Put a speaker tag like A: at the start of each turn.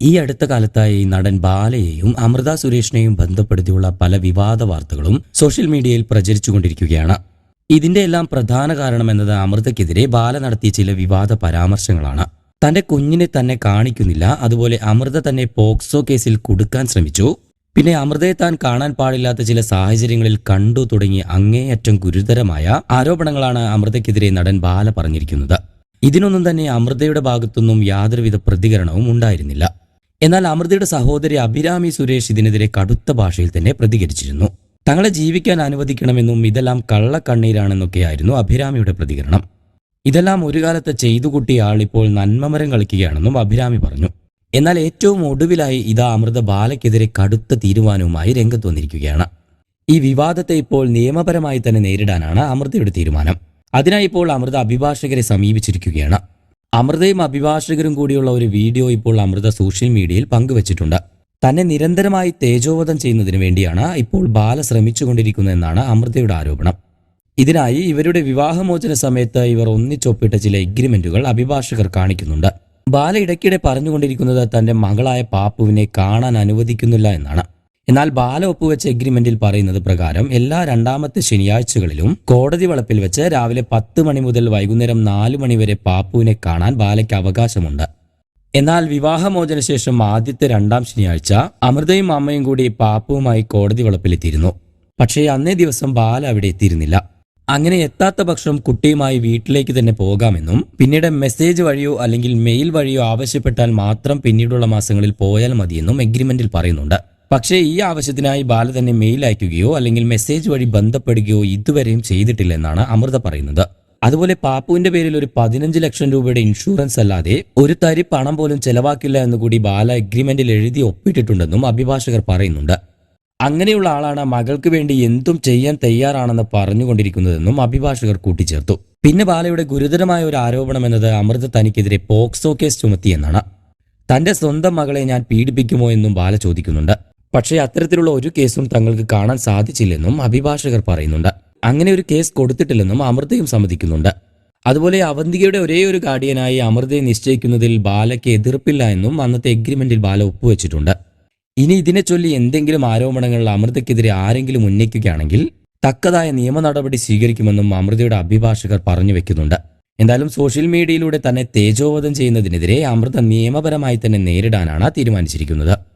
A: ഈ അടുത്ത കാലത്തായി നടൻ ബാലയെയും അമൃത സുരേഷിനെയും ബന്ധപ്പെടുത്തിയുള്ള പല വിവാദ വാർത്തകളും സോഷ്യൽ മീഡിയയിൽ പ്രചരിച്ചുകൊണ്ടിരിക്കുകയാണ്. ഇതിന്റെ എല്ലാം പ്രധാന കാരണം എന്നത് അമൃതയ്ക്കെതിരെ ബാല നടത്തിയ ചില വിവാദ പരാമർശങ്ങളാണ്. തന്റെ കുഞ്ഞിനെ തന്നെ കാണിക്കുന്നില്ല അതുപോലെ അമൃത തന്നെ പോക്സോ കേസിൽ കൊടുക്കാൻ ശ്രമിച്ചു. പിന്നെ അമൃതയെ താൻ കാണാൻ പാടില്ലാത്ത ചില സാഹചര്യങ്ങളിൽ കണ്ടു തുടങ്ങി അങ്ങേയറ്റം ഗുരുതരമായ ആരോപണങ്ങളാണ് അമൃതയ്ക്കെതിരെ നടൻ ബാല പറഞ്ഞിരിക്കുന്നത്. ഇതിനൊന്നും തന്നെ അമൃതയുടെ ഭാഗത്തുനിന്നും യാതൊരുവിധ പ്രതികരണവും ഉണ്ടായിരുന്നില്ല. എന്നാൽ അമൃതയുടെ സഹോദരി അഭിരാമി സുരേഷ് ഇതിനെതിരെ കടുത്ത ഭാഷയിൽ തന്നെ പ്രതികരിച്ചിരുന്നു. തങ്ങളെ ജീവിക്കാൻ അനുവദിക്കണമെന്നും ഇതെല്ലാം കള്ളക്കണ്ണീരാണെന്നൊക്കെയായിരുന്നു അഭിരാമിയുടെ പ്രതികരണം. ഇതെല്ലാം ഒരു കാലത്ത് ചെയ്തു കൂട്ടിയ ആൾ ഇപ്പോൾ നന്മമരം കളിക്കുകയാണെന്നും അഭിരാമി പറഞ്ഞു. എന്നാൽ ഏറ്റവും ഒടുവിലായി ഇതാ അമൃത ബാലയ്ക്കെതിരെ കടുത്ത തീരുമാനവുമായി രംഗത്ത് വന്നിരിക്കുകയാണ്. ഈ വിവാദത്തെ ഇപ്പോൾ നിയമപരമായി തന്നെ നേരിടാനാണ് അമൃതയുടെ തീരുമാനം. അതിനായി ഇപ്പോൾ അമൃത അഭിഭാഷകരെ സമീപിച്ചിരിക്കുകയാണ്. അമൃതയും അഭിഭാഷകരും കൂടിയുള്ള ഒരു വീഡിയോ ഇപ്പോൾ അമൃത സോഷ്യൽ മീഡിയയിൽ പങ്കുവച്ചിട്ടുണ്ട്. തന്നെ നിരന്തരമായി തേജോവധം ചെയ്യുന്നതിന് വേണ്ടിയാണ് ഇപ്പോൾ ബാല ശ്രമിച്ചുകൊണ്ടിരിക്കുന്നതെന്നാണ് അമൃതയുടെ ആരോപണം. ഇതിനായി ഇവരുടെ വിവാഹമോചന സമയത്ത് ഇവർ ഒന്നിച്ചൊപ്പിട്ട ചില എഗ്രിമെന്റുകൾ അഭിഭാഷകർ കാണിക്കുന്നുണ്ട്. ബാല ഇടയ്ക്കിടെ പറഞ്ഞുകൊണ്ടിരിക്കുന്നത് തന്റെ മകളായ പാപ്പുവിനെ കാണാൻ അനുവദിക്കുന്നില്ല എന്നാണ്. എന്നാൽ ബാല ഒപ്പുവെച്ച എഗ്രിമെന്റിൽ പറയുന്നത് പ്രകാരം എല്ലാ രണ്ടാമത്തെ ശനിയാഴ്ചകളിലും കോടതി വളപ്പിൽ വെച്ച് രാവിലെ പത്ത് മണി മുതൽ വൈകുന്നേരം നാല് മണി വരെ പാപ്പുവിനെ കാണാൻ ബാലയ്ക്ക് അവകാശമുണ്ട്. എന്നാൽ വിവാഹമോചന ശേഷം ആദ്യത്തെ രണ്ടാം ശനിയാഴ്ച അമൃതയും അമ്മയും കൂടി പാപ്പുവുമായി കോടതി വളപ്പിലെത്തിയിരുന്നു. പക്ഷേ അന്നേ ദിവസം ബാല അവിടെ എത്തിയിരുന്നില്ല. അങ്ങനെ എത്താത്ത പക്ഷം കുട്ടിയുമായി വീട്ടിലേക്ക് തന്നെ പോകാമെന്നും പിന്നീട് മെസ്സേജ് വഴിയോ അല്ലെങ്കിൽ മെയിൽ വഴിയോ ആവശ്യപ്പെട്ടാൽ മാത്രം പിന്നീടുള്ള മാസങ്ങളിൽ പോയാൽ മതിയെന്നും എഗ്രിമെന്റിൽ പറയുന്നുണ്ട്. പക്ഷേ ഈ ആവശ്യത്തിനായി ബാല തന്നെ മെയിൽ അയക്കുകയോ അല്ലെങ്കിൽ മെസ്സേജ് വഴി ബന്ധപ്പെടുകയോ ഇതുവരെയും ചെയ്തിട്ടില്ലെന്നാണ് അമൃത പറയുന്നത്. അതുപോലെ പാപ്പുവിന്റെ പേരിൽ ഒരു പതിനഞ്ച് ലക്ഷം രൂപയുടെ ഇൻഷുറൻസ് അല്ലാതെ ഒരു തരി പണം പോലും ചെലവാക്കില്ല എന്നുകൂടി ബാല എഗ്രിമെന്റിൽ എഴുതി ഒപ്പിട്ടിട്ടുണ്ടെന്നും അഭിഭാഷകർ പറയുന്നുണ്ട്. അങ്ങനെയുള്ള ആളാണ് മകൾക്ക് വേണ്ടി എന്തും ചെയ്യാൻ തയ്യാറാണെന്ന് പറഞ്ഞുകൊണ്ടിരിക്കുന്നതെന്നും അഭിഭാഷകർ കൂട്ടിച്ചേർത്തു. പിന്നെ ബാലയുടെ ഗുരുതരമായ ഒരു ആരോപണം എന്നത് അമൃത തനിക്കെതിരെ പോക്സോ കേസ് ചുമത്തിയെന്നാണ് തന്റെ സ്വന്തം മകളെ ഞാൻ പീഡിപ്പിക്കുമോ എന്നും ബാല ചോദിക്കുന്നുണ്ട്. പക്ഷേ അത്തരത്തിലുള്ള ഒരു കേസും തങ്ങൾക്ക് കാണാൻ സാധിച്ചില്ലെന്നും അഭിഭാഷകർ പറയുന്നുണ്ട്. അങ്ങനെ ഒരു കേസ് കൊടുത്തിട്ടില്ലെന്നും അമൃതയും സമ്മതിക്കുന്നുണ്ട്. അതുപോലെ അവന്തികയുടെ ഒരേ ഒരു ഗാർഡിയനായി അമൃതയെ നിശ്ചയിക്കുന്നതിൽ ബാലയ്ക്ക് എതിർപ്പില്ല എന്നും അന്നത്തെ എഗ്രിമെന്റിൽ ബാല ഒപ്പുവെച്ചിട്ടുണ്ട്. ഇനി ഇതിനെ ചൊല്ലി എന്തെങ്കിലും ആരോപണങ്ങൾ അമൃതയ്ക്കെതിരെ ആരെങ്കിലും ഉന്നയിക്കുകയാണെങ്കിൽ തക്കതായ നിയമ നടപടി സ്വീകരിക്കുമെന്നും അമൃതയുടെ അഭിഭാഷകർ പറഞ്ഞു വെക്കുന്നുണ്ട്. എന്തായാലും സോഷ്യൽ മീഡിയയിലൂടെ തന്നെ തേജോവധം ചെയ്യുന്നതിനെതിരെ അമൃത നിയമപരമായി തന്നെ നേരിടാനാണ് തീരുമാനിച്ചിരിക്കുന്നത്.